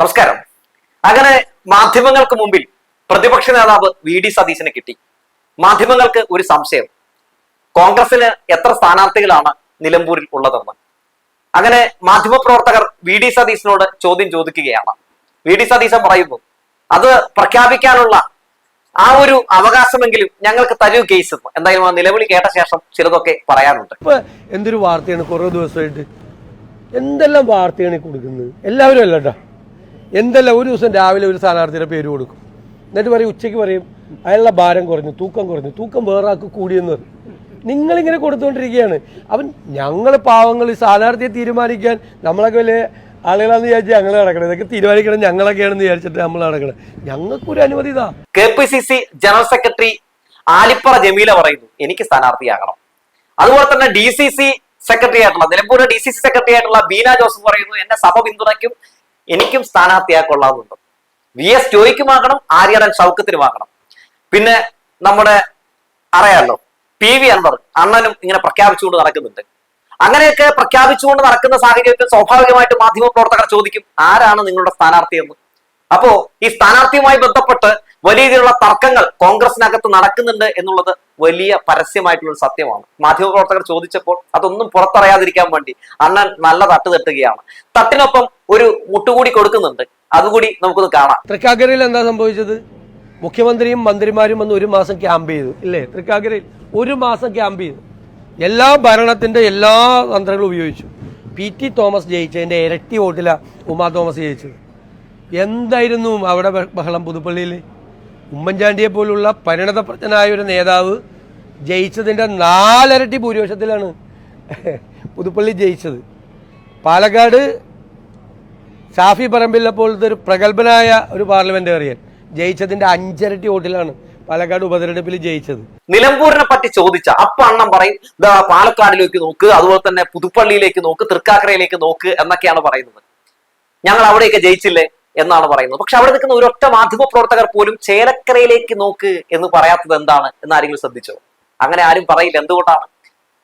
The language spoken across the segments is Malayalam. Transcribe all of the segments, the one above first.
നമസ്കാരം. അങ്ങനെ മാധ്യമങ്ങൾക്ക് മുമ്പിൽ പ്രതിപക്ഷ നേതാവ് വി ഡി സതീശനെ കിട്ടി. മാധ്യമങ്ങൾക്ക് ഒരു സംശയം. കോൺഗ്രസിന് എത്ര സ്ഥാനാർത്ഥികളാണ് നിലമ്പൂരിൽ ഉള്ളതെന്ന്. അങ്ങനെ മാധ്യമപ്രവർത്തകർ വി ഡി സതീശനോട് ചോദ്യം ചോദിക്കുകയാണ്. വി ഡി സതീശൻ പറയുന്നു അത് പ്രഖ്യാപിക്കാനുള്ള ആ ഒരു അവകാശമെങ്കിലും ഞങ്ങൾക്ക് തരൂ കേസ് എന്തായാലും ആ നിലവിളി കേട്ട ശേഷം ചിലതൊക്കെ പറയാനുണ്ട്. എന്തൊരു വാർത്തയാണ് കുറേ ദിവസമായിട്ട്? എന്തെല്ലാം വാർത്തയാണ് കൊടുക്കുന്നത്? എല്ലാവരും അല്ല കേട്ടോ എന്തെല്ലാം ഒരു ദിവസം രാവിലെ ഒരു സ്ഥാനാർത്ഥിയുടെ പേര് കൊടുക്കും. എന്നിട്ട് പറയും ഉച്ചയ്ക്ക് പറയും അയാളുടെ ഭാരം കുറഞ്ഞു തൂക്കം കുറഞ്ഞു തൂക്കം വേറെ ആൾക്ക് കൂടിയെന്ന്. പറയും നിങ്ങളിങ്ങനെ കൊടുത്തുകൊണ്ടിരിക്കുകയാണ് അവൻ ഞങ്ങൾ പാവങ്ങൾ സ്ഥാനാർത്ഥിയെ തീരുമാനിക്കാൻ നമ്മളൊക്കെ വലിയ ആളുകളാന്ന് വിചാരിച്ച് ഞങ്ങൾ നടക്കണം. ഇതൊക്കെ തീരുമാനിക്കണം ഞങ്ങളൊക്കെയാണെന്ന് വിചാരിച്ചിട്ട് നമ്മൾ നടക്കണം. ഞങ്ങൾക്കൊരു അനുമതി ഇതാ. K P C C general secretary Alippara Jameela പറയുന്നു എനിക്ക് സ്ഥാനാർത്ഥിയാകണം. അതുപോലെ തന്നെ ഡി സി സി സെക്രട്ടറി ആയിട്ടുള്ള Nilambur D C C secretary ആയിട്ടുള്ള ബീന ജോസഫ് പറയുന്നു എന്നെ സഭ പിന്തുണയ്ക്കും എനിക്കും സ്ഥാനാർത്ഥിയാക്കൊള്ളാവുന്നുണ്ട് വി എസ് ജോയിക്കുമാകണം ആര്യടൻ ഷൗക്കത്തിനുമാകണം പിന്നെ നമ്മുടെ അറിയാമല്ലോ പി വി അൻവർ അണ്ണനും ഇങ്ങനെ പ്രഖ്യാപിച്ചുകൊണ്ട് നടക്കുന്നുണ്ട്. അങ്ങനെയൊക്കെ പ്രഖ്യാപിച്ചുകൊണ്ട് നടക്കുന്ന സാഹചര്യത്തിൽ സ്വാഭാവികമായിട്ട് മാധ്യമ പ്രവർത്തകർ ചോദിക്കും ആരാണ് നിങ്ങളുടെ സ്ഥാനാർത്ഥി എന്ന്? അപ്പോ ഈ സ്ഥാനാർത്ഥിയുമായി ബന്ധപ്പെട്ട് വലിയ രീതിയിലുള്ള തർക്കങ്ങൾ കോൺഗ്രസിനകത്ത് നടക്കുന്നുണ്ട് എന്നുള്ളത് വലിയ പരസ്യമായിട്ടുള്ള ഒരു സത്യമാണ്. മാധ്യമപ്രവർത്തകർ ചോദിച്ചപ്പോൾ അതൊന്നും പുറത്തറിയാതിരിക്കാൻ വേണ്ടി അണ്ണൻ നല്ല തട്ട് തട്ടുകയാണ്. തട്ടിനൊപ്പം ഒരു മുട്ടുകൂടി കൊടുക്കുന്നുണ്ട്. അതുകൂടി നമുക്കൊന്ന് കാണാം. തൃക്കാക്കരയിൽ എന്താ സംഭവിച്ചത്? മുഖ്യമന്ത്രിയും മന്ത്രിമാരും വന്ന് ഒരു മാസം ക്യാമ്പ് ചെയ്തു. ഇല്ലേ? തൃക്കാക്കരയിൽ ഒരു മാസം ക്യാമ്പ് ചെയ്തു. എല്ലാ ഭരണത്തിന്റെ എല്ലാ തന്ത്രങ്ങളും ഉപയോഗിച്ചു. പി ടി തോമസ് ജയിച്ചതിന്റെ ഇരട്ടി വോട്ടില ഉമാ തോമസ് ജയിച്ചത്. എന്തായിരുന്നു അവിടെ ബഹ- ബഹളം പുതുപ്പള്ളിയിൽ ഉമ്മൻചാണ്ടിയെ പോലുള്ള പരിണതപ്രജ്ഞനായ ഒരു നേതാവ് ജയിച്ചതിന്റെ നാലരട്ടി ഭൂരിപക്ഷത്തിലാണ് പുതുപ്പള്ളി ജയിച്ചത്. പാലക്കാട് ഷാഫി പറമ്പിലെ പോലത്തെ ഒരു പ്രഗത്ഭനായ ഒരു പാർലമെന്റേറിയൻ ജയിച്ചതിന്റെ അഞ്ചരട്ടി വോട്ടിലാണ് പാലക്കാട് ഉപതെരഞ്ഞെടുപ്പിൽ ജയിച്ചത്. നിലമ്പൂരിനെ പറ്റി ചോദിച്ച അപ്പൊ അണ്ണം പറയും പാലക്കാടിലേക്ക് നോക്ക് അതുപോലെ തന്നെ പുതുപ്പള്ളിയിലേക്ക് നോക്ക് തൃക്കാക്കരയിലേക്ക് നോക്ക് എന്നൊക്കെയാണ് പറയുന്നത്. ഞങ്ങൾ അവിടെയൊക്കെ ജയിച്ചില്ലേ? എന്നാണ് പറയുന്നത്. പക്ഷെ അവിടെ നിൽക്കുന്ന ഒരൊറ്റ മാധ്യമ പ്രവർത്തകർ പോലും ചേലക്കരയിലേക്ക് നോക്ക് എന്ന് പറയാത്തത് എന്താണ് എന്ന് ആരെങ്കിലും ശ്രദ്ധിച്ചോ? അങ്ങനെ ആരും പറയില്ല. എന്തുകൊണ്ടാണ്?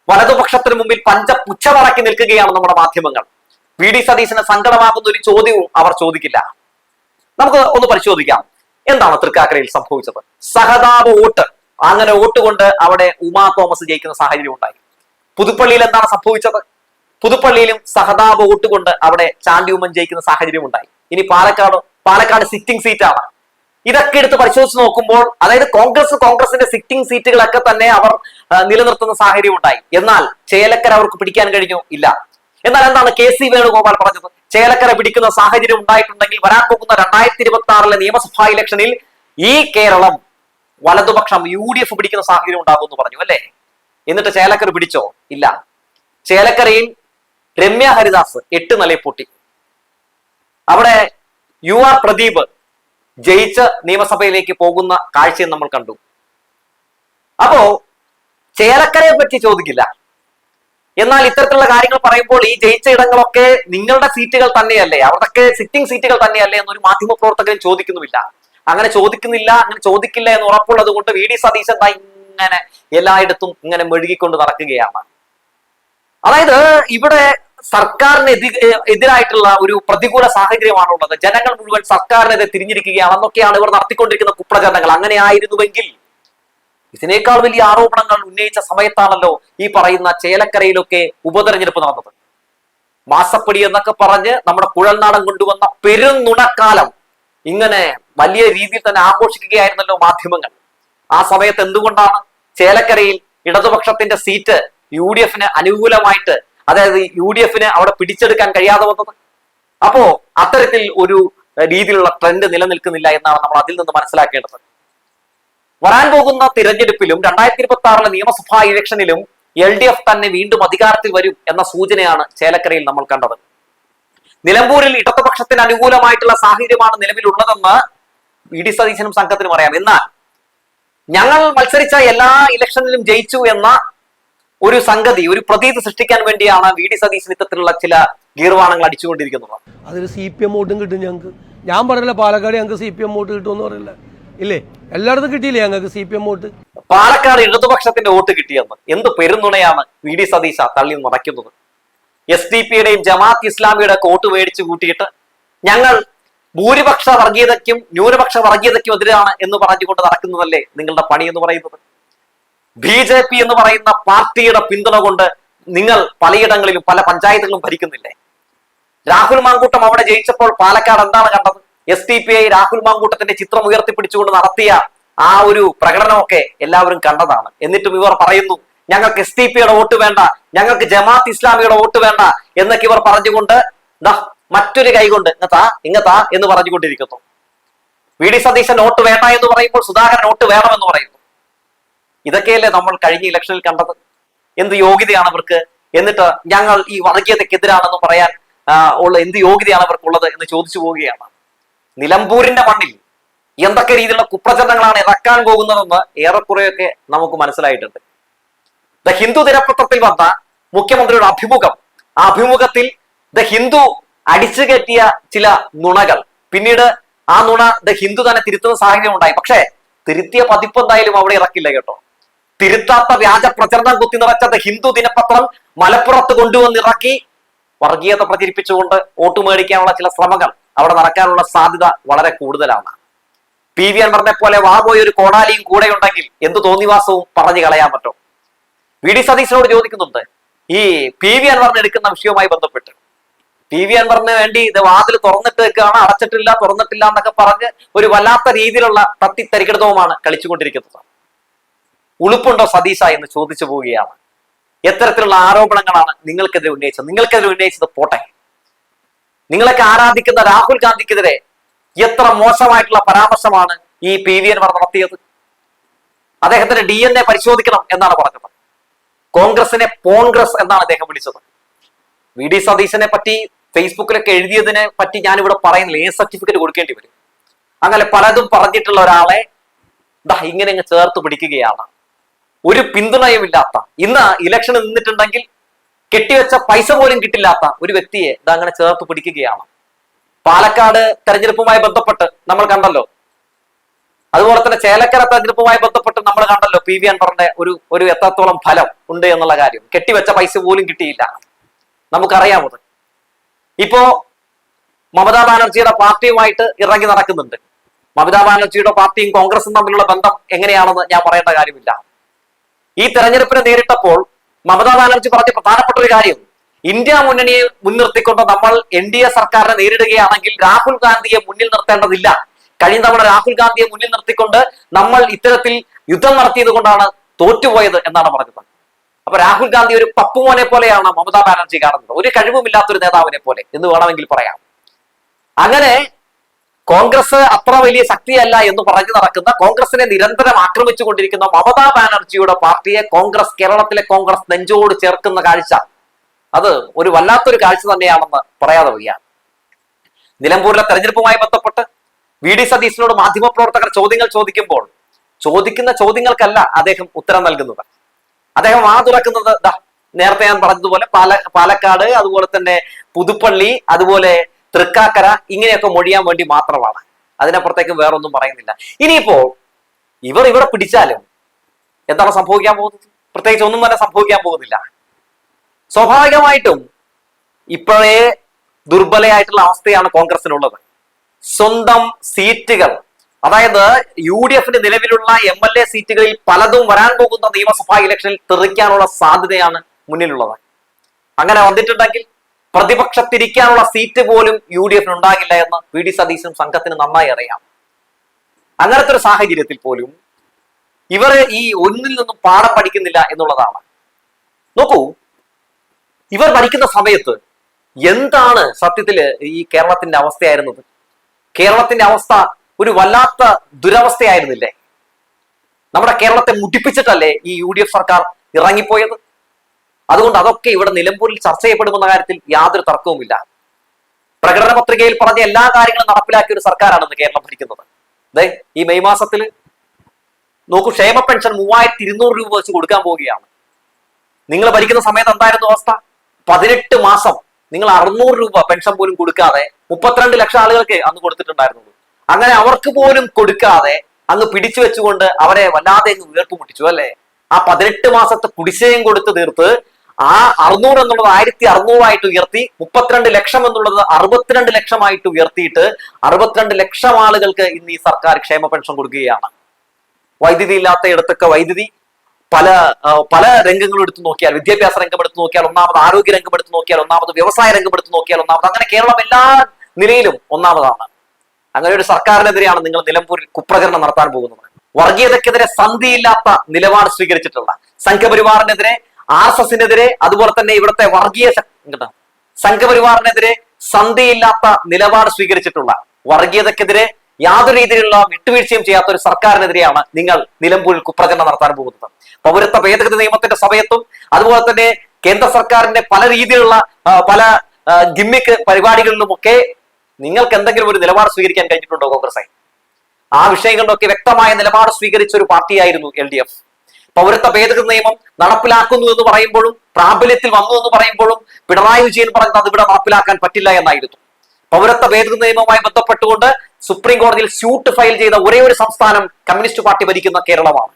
വലതുപക്ഷത്തിന് മുമ്പിൽ പഞ്ച പുച്ഛമടക്കി നിൽക്കുകയാണ് നമ്മുടെ മാധ്യമങ്ങൾ. വി ഡി സതീശന് സങ്കടമാകുന്ന ഒരു ചോദ്യവും അവർ ചോദിക്കില്ല. നമുക്ക് ഒന്ന് പരിശോധിക്കാം. എന്താണ് തൃക്കാക്കരയിൽ സംഭവിച്ചത്? സഹതാപ വോട്ട്. അങ്ങനെ വോട്ട് കൊണ്ട് അവിടെ ഉമാ തോമസ് ജയിക്കുന്ന സാഹചര്യം ഉണ്ടായി. പുതുപ്പള്ളിയിൽ എന്താണ് സംഭവിച്ചത്? പുതുപ്പള്ളിയിലും സഹതാപ വോട്ട് കൊണ്ട് അവിടെ ചാണ്ടി ഉമ്മൻ ജയിക്കുന്ന സാഹചര്യം ഉണ്ടായി. ഇനി പാലക്കാട് പാലക്കാട് സിറ്റിംഗ് സീറ്റാണ് ഇതൊക്കെ എടുത്ത് പരിശോധിച്ച് നോക്കുമ്പോൾ അതായത് കോൺഗ്രസ് കോൺഗ്രസിന്റെ സിറ്റിംഗ് സീറ്റുകളൊക്കെ തന്നെ അവർ നിലനിർത്തുന്ന സാഹചര്യം ഉണ്ടായി. എന്നാൽ ചേലക്കര അവർക്ക് പിടിക്കാൻ കഴിഞ്ഞു ഇല്ല. എന്നാൽ എന്താണ് കെ സി വേണുഗോപാൽ പറഞ്ഞത്? ചേലക്കര പിടിക്കുന്ന സാഹചര്യം ഉണ്ടായിട്ടുണ്ടെങ്കിൽ വരാൻ പോകുന്ന രണ്ടായിരത്തി ഇരുപത്തി ആറിലെ നിയമസഭാ ഇലക്ഷനിൽ ഈ കേരളം വലതുപക്ഷം യു ഡി എഫ് പിടിക്കുന്ന സാഹചര്യം ഉണ്ടാകുമെന്ന് പറഞ്ഞു അല്ലേ? എന്നിട്ട് ചേലക്കര പിടിച്ചോ? ഇല്ല. ചേലക്കരയിൽ രമ്യ ഹരിദാസ് എട്ട് നിലയിൽ പൊട്ടി. അവിടെ യു ആർ പ്രദീപ് ജയിച്ച് നിയമസഭയിലേക്ക് പോകുന്ന കാഴ്ചയും നമ്മൾ കണ്ടു. അപ്പോ ചേലക്കരയെ പറ്റി ചോദിക്കില്ല. എന്നാൽ ഇത്തരത്തിലുള്ള കാര്യങ്ങൾ പറയുമ്പോൾ ഈ ജയിച്ച ഇടങ്ങളൊക്കെ നിങ്ങളുടെ സീറ്റുകൾ തന്നെയല്ലേ? അവിടൊക്കെ സിറ്റിംഗ് സീറ്റുകൾ തന്നെയല്ലേ എന്നൊരു മാധ്യമ പ്രവർത്തകരും ചോദിക്കുന്നുമില്ല. അങ്ങനെ ചോദിക്കുന്നില്ല അങ്ങനെ ചോദിക്കില്ല എന്ന് ഉറപ്പുള്ളത് കൊണ്ട് വി ഡി സതീശൻ ഇങ്ങനെ എല്ലായിടത്തും ഇങ്ങനെ മെഴുകിക്കൊണ്ട് നടക്കുകയാണ്. അതായത് ഇവിടെ സർക്കാരിന് എതി- എതിരായിട്ടുള്ള ഒരു പ്രതികൂല സാഹചര്യമാണ് ഉള്ളത് ജനങ്ങൾ മുഴുവൻ സർക്കാരിനെതിരെ തിരിഞ്ഞിരിക്കുകയാണെന്നൊക്കെയാണ് ഇവർ നടത്തിക്കൊണ്ടിരിക്കുന്ന കുപ്രചരണങ്ങൾ. അങ്ങനെ ആയിരുന്നുവെങ്കിൽ ഇതിനേക്കാൾ വലിയ ആരോപണങ്ങൾ ഉന്നയിച്ച സമയത്താണല്ലോ ഈ പറയുന്ന ചേലക്കരയിലൊക്കെ ഉപതെരഞ്ഞെടുപ്പ് നടന്നത്. മാസപ്പടി എന്നൊക്കെ പറഞ്ഞ് നമ്മുടെ കുഴൽനാടൻ കൊണ്ടുവന്ന പെരുന്നുണക്കാലം ഇങ്ങനെ വലിയ രീതിയിൽ തന്നെ ആഘോഷിക്കുകയായിരുന്നല്ലോ മാധ്യമങ്ങൾ. ആ സമയത്ത് എന്തുകൊണ്ടാണ് ചേലക്കരയിൽ ഇടതുപക്ഷത്തിന്റെ സീറ്റ് യു ഡി എഫിന് അനുകൂലമായിട്ട് അതായത് യു ഡി എഫിന് അവിടെ പിടിച്ചെടുക്കാൻ കഴിയാതെ വന്നത്. അപ്പോ അത്തരത്തിൽ ഒരു രീതിയിലുള്ള ട്രെൻഡ് നിലനിൽക്കുന്നില്ല എന്നാണ് നമ്മൾ അതിൽ നിന്ന് മനസ്സിലാക്കേണ്ടത്. വരാൻ പോകുന്ന തിരഞ്ഞെടുപ്പിലും രണ്ടായിരത്തി ഇരുപത്തി ആറിലെ നിയമസഭാ ഇലക്ഷനിലും എൽ ഡി എഫ് തന്നെ വീണ്ടും അധികാരത്തിൽ വരും എന്ന സൂചനയാണ് ചേലക്കരയിൽ നമ്മൾ കണ്ടത്. നിലമ്പൂരിൽ ഇടതുപക്ഷത്തിന് അനുകൂലമായിട്ടുള്ള സാഹചര്യമാണ് നിലവിലുള്ളതെന്ന് വി ഡി സതീശനും സംഘത്തിനും അറിയാം. എന്നാൽ ഞങ്ങൾ മത്സരിച്ച എല്ലാ ഇലക്ഷനിലും ജയിച്ചു എന്ന ഒരു സംഗതി ഒരു പ്രതീതി സൃഷ്ടിക്കാൻ വേണ്ടിയാണ് വി ഡി സതീശൻ ഇത്തരത്തിലുള്ള ചില ഗീർവാണങ്ങൾ അടിച്ചുകൊണ്ടിരിക്കുന്നത്. അതൊരു സി പി എം വോട്ടും കിട്ടും ഞങ്ങൾക്ക് ഞാൻ പറഞ്ഞില്ല പാലക്കാട് ഞങ്ങൾക്ക് സി പി എം വോട്ട് കിട്ടുമെന്ന് പറയില്ല ഇല്ലേ? എല്ലായിടത്തും കിട്ടിയില്ലേ ഞങ്ങൾക്ക് C P M vote? Palakkad ഇടതുപക്ഷത്തിന്റെ വോട്ട് കിട്ടിയെന്ന്. എന്ത് പെരുന്നുണയാണ് വി ഡി സതീശ തള്ളി നടക്കുന്നത്? എസ് ഡി പിയുടെയും ജമാഅത്ത് ഇസ്ലാമിയുടെ കോട്ട് മേടിച്ചു കൂട്ടിയിട്ട് ഞങ്ങൾ ഭൂരിപക്ഷ വർഗീയതയ്ക്കും ന്യൂനപക്ഷ വർഗീയതയ്ക്കും എതിരാണ് എന്ന് പറഞ്ഞുകൊണ്ട് നടക്കുന്നതല്ലേ നിങ്ങളുടെ പണി എന്ന് പറയുന്നത്? ബി ജെ പി എന്ന് പറയുന്ന പാർട്ടിയുടെ പിന്തുണ കൊണ്ട് നിങ്ങൾ പലയിടങ്ങളിലും പല പഞ്ചായത്തുകളും ഭരിക്കുന്നില്ലേ? രാഹുൽ മാങ്കൂട്ടം അവിടെ ജയിച്ചപ്പോൾ പാലക്കാട് എന്താണ് കണ്ടത്? S D P I Rahul മാങ്കൂട്ടത്തിന്റെ ചിത്രം ഉയർത്തിപ്പിടിച്ചുകൊണ്ട് നടത്തിയ ആ ഒരു പ്രകടനമൊക്കെ എല്ലാവരും കണ്ടതാണ്. എന്നിട്ടും ഇവർ പറയുന്നു ഞങ്ങൾക്ക് എസ് ടി പിയുടെ വോട്ട് വേണ്ട ഞങ്ങൾക്ക് ജമാഅത്ത് ഇസ്ലാമിയുടെ വോട്ട് വേണ്ട എന്നൊക്കെ ഇവർ പറഞ്ഞുകൊണ്ട് മറ്റൊരു കൈകൊണ്ട് ഇങ്ങത്താ ഇങ്ങത്താ എന്ന് പറഞ്ഞുകൊണ്ടിരിക്കുന്നു. വി ഡി സതീശൻ വോട്ട് വേണ്ട എന്ന് പറയുമ്പോൾ സുധാകരൻ വോട്ട് വേണമെന്ന് പറയുന്നു. ഇതൊക്കെയല്ലേ നമ്മൾ കഴിഞ്ഞ ഇലക്ഷനിൽ കണ്ടത്? എന്ത് യോഗ്യതയാണ് അവർക്ക്? എന്നിട്ട് ഞങ്ങൾ ഈ വർഗീയതയ്ക്കെതിരാണെന്ന് പറയാൻ ഉള്ള എന്ത് യോഗ്യതയാണ് അവർക്കുള്ളത് എന്ന് ചോദിച്ചു പോവുകയാണ്. നിലമ്പൂരിന്റെ മണ്ണിൽ എന്തൊക്കെ രീതിയിലുള്ള കുപ്രചരണങ്ങളാണ് ഇറക്കാൻ പോകുന്നതെന്ന് ഏറെക്കുറെയൊക്കെ നമുക്ക് മനസ്സിലായിട്ടുണ്ട്. ദ ഹിന്ദു ദിനപത്രത്തിൽ വന്ന മുഖ്യമന്ത്രിയുടെ അഭിമുഖം. ആ അഭിമുഖത്തിൽ ദ ഹിന്ദു അടിച്ചു കയറ്റിയ ചില നുണകൾ. പിന്നീട് ആ നുണ ദ ഹിന്ദു തന്നെ തിരുത്തുന്ന സാഹചര്യം ഉണ്ടായി. പക്ഷേ തിരുത്തിയ പതിപ്പ് എന്തായാലും അവിടെ ഇറക്കില്ല കേട്ടോ. തിരുത്താത്ത വ്യാജ പ്രചരണം കുത്തി നിറച്ചത് ഹിന്ദു ദിനപത്രം മലപ്പുറത്ത് കൊണ്ടുവന്നിറക്കി വർഗീയത പ്രചരിപ്പിച്ചുകൊണ്ട് വോട്ട് മേടിക്കാനുള്ള ചില ശ്രമങ്ങൾ അവിടെ നടക്കാനുള്ള സാധ്യത വളരെ കൂടുതലാണ്. പി വി അൻവറിനെ പോലെ വാ പോയ ഒരു കോടാലിയും കൂടെ ഉണ്ടെങ്കിൽ എന്ത് തോന്നിവാസവും പറഞ്ഞു കളയാൻ പറ്റും. വി ഡി സതീശനോട് ചോദിക്കുന്നുണ്ട് ഈ പി വി അൻവറിന് എടുക്കുന്ന വിഷയവുമായി ബന്ധപ്പെട്ട്. പി വി അൻവറിന് വേണ്ടി ഇത് വാതിൽ തുറന്നിട്ട് വെക്കുകയാണ് അടച്ചിട്ടില്ല തുറന്നിട്ടില്ല എന്നൊക്കെ പറഞ്ഞ് ഒരു വല്ലാത്ത രീതിയിലുള്ള തത്തി തരികിടുതവുമാണ് കളിച്ചുകൊണ്ടിരിക്കുന്നത്. ഉളുപ്പുണ്ടോ സതീശ എന്ന് ചോദിച്ചു പോവുകയാണ്. എത്തരത്തിലുള്ള ആരോപണങ്ങളാണ് നിങ്ങൾക്കെതിരെ ഉന്നയിച്ചത്. നിങ്ങൾക്കെതിരെ ഉന്നയിച്ചത് പോട്ടെ. നിങ്ങളൊക്കെ ആരാധിക്കുന്ന രാഹുൽ ഗാന്ധിക്കെതിരെ എത്ര മോശമായിട്ടുള്ള പരാമർശമാണ് ഈ പി വി എൻമാർ നടത്തിയത്? അദ്ദേഹത്തിന്റെ ഡി എൻ എ പരിശോധിക്കണം എന്നാണ് പറഞ്ഞത്. കോൺഗ്രസിനെ കോൺഗ്രസ് എന്നാണ് അദ്ദേഹം വിളിച്ചത്. വി ഡി സതീശനെ പറ്റി ഫേസ്ബുക്കിലൊക്കെ എഴുതിയതിനെ പറ്റി ഞാൻ ഇവിടെ പറയുന്നില്ല. ഏ സർട്ടിഫിക്കറ്റ് കൊടുക്കേണ്ടി വരും. അങ്ങനെ പലതും പറഞ്ഞിട്ടുള്ള ഒരാളെ ഇങ്ങനെ ചേർത്ത് പിടിക്കുകയാണ്. ഒരു പിന്തുണയുമില്ലാത്ത ഇന്ന് ഇലക്ഷൻ നിന്നിട്ടുണ്ടെങ്കിൽ കെട്ടിവെച്ച പൈസ പോലും കിട്ടില്ലാത്ത ഒരു വ്യക്തിയെ ഇത് അങ്ങനെ ചേർത്ത് പിടിക്കുകയാണ്. പാലക്കാട് തെരഞ്ഞെടുപ്പുമായി ബന്ധപ്പെട്ട് നമ്മൾ കണ്ടല്ലോ. അതുപോലെ തന്നെ ചേലക്കര തെരഞ്ഞെടുപ്പുമായി ബന്ധപ്പെട്ട് നമ്മൾ കണ്ടല്ലോ പി വി അൻവറിന്റെ ഒരു ഒരു എത്രത്തോളം ഫലം ഉണ്ട് എന്നുള്ള കാര്യം. കെട്ടിവെച്ച പൈസ പോലും കിട്ടിയില്ല. നമുക്കറിയാമത്. ഇപ്പോ മമതാ ബാനർജിയുടെ പാർട്ടിയുമായിട്ട് ഇറങ്ങി നടക്കുന്നുണ്ട്. മമതാ ബാനർജിയുടെ പാർട്ടിയും കോൺഗ്രസും തമ്മിലുള്ള ബന്ധം എങ്ങനെയാണെന്ന് ഞാൻ പറയേണ്ട കാര്യമില്ല. ഈ തെരഞ്ഞെടുപ്പിനെ നേരിട്ടപ്പോൾ മമതാ ബാനർജി പറഞ്ഞ പ്രധാനപ്പെട്ട ഒരു കാര്യം. ഇന്ത്യ മുന്നണിയെ മുൻനിർത്തിക്കൊണ്ട് നമ്മൾ എൻ ഡി എ സർക്കാരിനെ നേരിടുകയാണെങ്കിൽ രാഹുൽ ഗാന്ധിയെ മുന്നിൽ നിർത്തേണ്ടതില്ല. കഴിഞ്ഞ തവണ രാഹുൽ ഗാന്ധിയെ മുന്നിൽ നിർത്തിക്കൊണ്ട് നമ്മൾ ഇത്തരത്തിൽ യുദ്ധം നടത്തിയത് കൊണ്ടാണ് തോറ്റുപോയത് എന്നാണ് പറഞ്ഞത്. അപ്പൊ രാഹുൽ ഗാന്ധി ഒരു പപ്പുമോനെ പോലെയാണ് മമതാ ബാനർജി കാണുന്നത്. ഒരു കഴിവുമില്ലാത്ത ഒരു നേതാവിനെ പോലെ എന്ന് വേണമെങ്കിൽ പറയാം. അങ്ങനെ കോൺഗ്രസ് അത്ര വലിയ ശക്തിയല്ല എന്ന് പറഞ്ഞു നടക്കുന്ന കോൺഗ്രസിനെ നിരന്തരം ആക്രമിച്ചുകൊണ്ടിരിക്കുന്ന മമതാ ബാനർജിയുടെ പാർട്ടിയെ കോൺഗ്രസ് കേരളത്തിലെ കോൺഗ്രസ് നെഞ്ചോട് ചേർക്കുന്ന കാഴ്ച അത് ഒരു വല്ലാത്തൊരു കാഴ്ച തന്നെയാണെന്ന് പറയാതെ വയ്യ. നിലമ്പൂരിലെ തെരഞ്ഞെടുപ്പുമായി ബന്ധപ്പെട്ട് വി ഡി സതീശനോട് മാധ്യമപ്രവർത്തകർ ചോദ്യങ്ങൾ ചോദിക്കുമ്പോൾ ചോദിക്കുന്ന ചോദ്യങ്ങൾക്കല്ല അദ്ദേഹം ഉത്തരം നൽകുന്നത്. അദ്ദേഹം ആ തുറക്കുന്നത് നേരത്തെ ഞാൻ പറഞ്ഞതുപോലെ പാല പാലക്കാട് അതുപോലെ തന്നെ പുതുപ്പള്ളി അതുപോലെ തൃക്കാക്കര ഇങ്ങനെയൊക്കെ മൊഴിയാൻ വേണ്ടി മാത്രമാണ്. അതിനപ്പുറത്തേക്കും വേറൊന്നും പറയുന്നില്ല. ഇനിയിപ്പോ ഇവർ ഇവിടെ പിടിച്ചാലും എന്താണ് സംഭവിക്കാൻ പോകുന്നത്? പ്രത്യേകിച്ച് ഒന്നും തന്നെ സംഭവിക്കാൻ പോകുന്നില്ല. സ്വാഭാവികമായിട്ടും ഇപ്പോഴേ ദുർബലയായിട്ടുള്ള അവസ്ഥയാണ് കോൺഗ്രസിനുള്ളത്. സ്വന്തം സീറ്റുകൾ അതായത് യു ഡി എഫിന്റെ നിലവിലുള്ള എം എൽ എ സീറ്റുകളിൽ പലതും വരാൻ പോകുന്ന നിയമസഭാ ഇലക്ഷനിൽ തെറിക്കാനുള്ള സാധ്യതയാണ് മുന്നിലുള്ളത്. അങ്ങനെ വന്നിട്ടുണ്ടെങ്കിൽ പ്രതിപക്ഷത്തിരിക്കാനുള്ള സീറ്റ് പോലും യു ഡി എഫിന് ഉണ്ടാകില്ല എന്ന് വി ഡി സതീശനും സംഘത്തിന് നന്നായി അറിയാം. അങ്ങനത്തെ ഒരു സാഹചര്യത്തിൽ പോലും ഇവർ ഈ ഒന്നിൽ നിന്നും പാഠം പഠിക്കുന്നില്ല എന്നുള്ളതാണ്. നോക്കൂ ഇവർ ഭരിക്കുന്ന സമയത്ത് എന്താണ് സത്യത്തിൽ ഈ കേരളത്തിന്റെ അവസ്ഥയായിരുന്നത്? കേരളത്തിന്റെ അവസ്ഥ ഒരു വല്ലാത്ത ദുരവസ്ഥയായിരുന്നില്ലേ? നമ്മുടെ കേരളത്തെ മുടിപ്പിച്ചിട്ടല്ലേ ഈ യു സർക്കാർ ഇറങ്ങിപ്പോയത്? അതുകൊണ്ട് അതൊക്കെ ഇവിടെ നിലമ്പൂരിൽ ചർച്ച ചെയ്യപ്പെടുമെന്ന കാര്യത്തിൽ യാതൊരു തർക്കവുമില്ല. പ്രകടന പത്രികയിൽ പറഞ്ഞ എല്ലാ കാര്യങ്ങളും നടപ്പിലാക്കിയ ഒരു സർക്കാരാണ് ഇന്ന് കേരളം ഭരിക്കുന്നത്. അതെ ഈ മെയ് മാസത്തിൽ നോക്കൂ ക്ഷേമ പെൻഷൻ മൂവായിരത്തി ഇരുന്നൂറ് രൂപ വെച്ച് കൊടുക്കാൻ പോവുകയാണ്. നിങ്ങൾ ഭരിക്കുന്ന സമയത്ത് എന്തായിരുന്നു അവസ്ഥ? പതിനെട്ട് മാസം നിങ്ങൾ അറുന്നൂറ് രൂപ പെൻഷൻ പോലും കൊടുക്കാതെ മുപ്പത്തിരണ്ട് ലക്ഷം ആളുകൾക്ക് അന്ന് കൊടുത്തിട്ടുണ്ടായിരുന്നുള്ളൂ. അങ്ങനെ അവർക്ക് പോലും കൊടുക്കാതെ അങ്ങ് പിടിച്ചു വെച്ചുകൊണ്ട് അവരെ വല്ലാതെ വീർപ്പ് മുട്ടിച്ചു അല്ലെ? ആ പതിനെട്ട് മാസത്തെ കുടിശ്ശയും കൊടുത്ത് തീർത്ത് ആ അറുന്നൂറ് എന്നുള്ളത് ആയിരത്തി അറുന്നൂറായിട്ട് ഉയർത്തി മുപ്പത്തിരണ്ട് ലക്ഷം എന്നുള്ളത് അറുപത്തിരണ്ട് ലക്ഷമായിട്ട് ഉയർത്തിയിട്ട് അറുപത്തിരണ്ട് ലക്ഷം ആളുകൾക്ക് ഇന്ന് ഈ സർക്കാർ ക്ഷേമ പെൻഷൻ കൊടുക്കുകയാണ്. വൈദ്യുതി ഇല്ലാത്ത ഇടത്തൊക്കെ വൈദ്യുതി പല പല രംഗങ്ങളും എടുത്തു നോക്കിയാൽ വിദ്യാഭ്യാസ രംഗം എടുത്തു നോക്കിയാൽ ഒന്നാമത് ആരോഗ്യ രംഗം എടുത്തു നോക്കിയാൽ ഒന്നാമത് വ്യവസായ രംഗം എടുത്തു നോക്കിയാൽ ഒന്നാമത്. അങ്ങനെ കേരളം എല്ലാ നിലയിലും ഒന്നാമതാണ്. അങ്ങനെ ഒരു സർക്കാരിനെതിരെയാണ് നിങ്ങൾ നിലമ്പൂരിൽ കുപ്രചരണം നടത്താൻ പോകുന്നത്. വർഗീയതക്കെതിരെ സന്ധിയില്ലാത്ത നിലപാട് സ്വീകരിച്ചിട്ടുള്ള സംഘപരിവാറിനെതിരെ ആർ എസ് എസിനെതിരെ അതുപോലെ തന്നെ ഇവിടുത്തെ വർഗീയ സംഘപരിവാറിനെതിരെ സന്ധിയില്ലാത്ത നിലപാട് സ്വീകരിച്ചിട്ടുള്ള വർഗീയതക്കെതിരെ യാതൊരു രീതിയിലുള്ള വിട്ടുവീഴ്ചയും ചെയ്യാത്ത ഒരു സർക്കാരിനെതിരെയാണ് നിങ്ങൾ നിലമ്പൂരിൽ കുപ്രചരണം നടത്താൻ പോകുന്നത്. പൗരത്വ ഭേദഗതി നിയമത്തിന്റെ സമയത്തും അതുപോലെ തന്നെ കേന്ദ്ര സർക്കാരിന്റെ പല രീതിയിലുള്ള പല ഗിമ്മിക്ക് പരിപാടികളിലുമൊക്കെ നിങ്ങൾക്ക് എന്തെങ്കിലും ഒരു നിലപാട് സ്വീകരിക്കാൻ കഴിഞ്ഞിട്ടുണ്ടോ കോൺഗ്രസ്? ആ വിഷയങ്ങളിലൊക്കെ വ്യക്തമായ നിലപാട് സ്വീകരിച്ച ഒരു പാർട്ടിയായിരുന്നു എൽ ഡി എഫ്. പൗരത്വ ഭേദഗതി നിയമം നടപ്പിലാക്കുന്നു എന്ന് പറയുമ്പോഴും പ്രാബല്യത്തിൽ വന്നു എന്ന് പറയുമ്പോഴും പിണറായി വിജയൻ പറഞ്ഞത് അത് ഇവിടെ നടപ്പിലാക്കാൻ പറ്റില്ല എന്നായിരുന്നു. പൗരത്വ ഭേദഗതി നിയമവുമായി ബന്ധപ്പെട്ടുകൊണ്ട് സുപ്രീം കോടതിയിൽ സ്യൂട്ട് ഫയൽ ചെയ്ത ഒരേ ഒരു സംസ്ഥാനം കമ്മ്യൂണിസ്റ്റ് പാർട്ടി ഭരിക്കുന്ന കേരളമാണ്.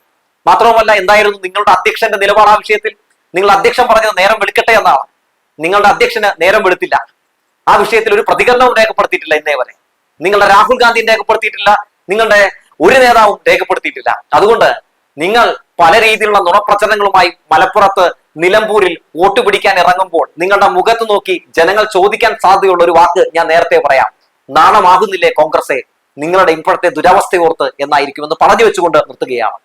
മാത്രവുമല്ല എന്തായിരുന്നു നിങ്ങളുടെ അധ്യക്ഷന്റെ നിലപാട് ആ വിഷയത്തിൽ? നിങ്ങൾ അധ്യക്ഷൻ പറഞ്ഞത് നേരം വെളുക്കട്ടെ എന്നാണ്. നിങ്ങളുടെ അധ്യക്ഷന് നേരം വെളുത്തില്ല. ആ വിഷയത്തിൽ ഒരു പ്രതികരണവും രേഖപ്പെടുത്തിയിട്ടില്ല ഇന്നേ വരെ. നിങ്ങളുടെ രാഹുൽ ഗാന്ധിയും രേഖപ്പെടുത്തിയിട്ടില്ല. നിങ്ങളുടെ ഒരു നേതാവും രേഖപ്പെടുത്തിയിട്ടില്ല. അതുകൊണ്ട് നിങ്ങൾ പല രീതിയിലുള്ള നുണപ്രചരണങ്ങളുമായി മലപ്പുറത്ത് നിലമ്പൂരിൽ വോട്ട് പിടിക്കാൻ ഇറങ്ങുമ്പോൾ നിങ്ങളുടെ മുഖത്ത് നോക്കി ജനങ്ങൾ ചോദിക്കാൻ സാധ്യതയുള്ള ഒരു വാക്ക് ഞാൻ നേരത്തെ പറയാം. നാണമാകുന്നില്ലേ കോൺഗ്രസെ നിങ്ങളുടെ ഇപ്പോഴത്തെ ദുരവസ്ഥയോർത്ത് എന്നായിരിക്കുമെന്ന് പറഞ്ഞു വെച്ചുകൊണ്ട് നിർത്തുകയാണ്.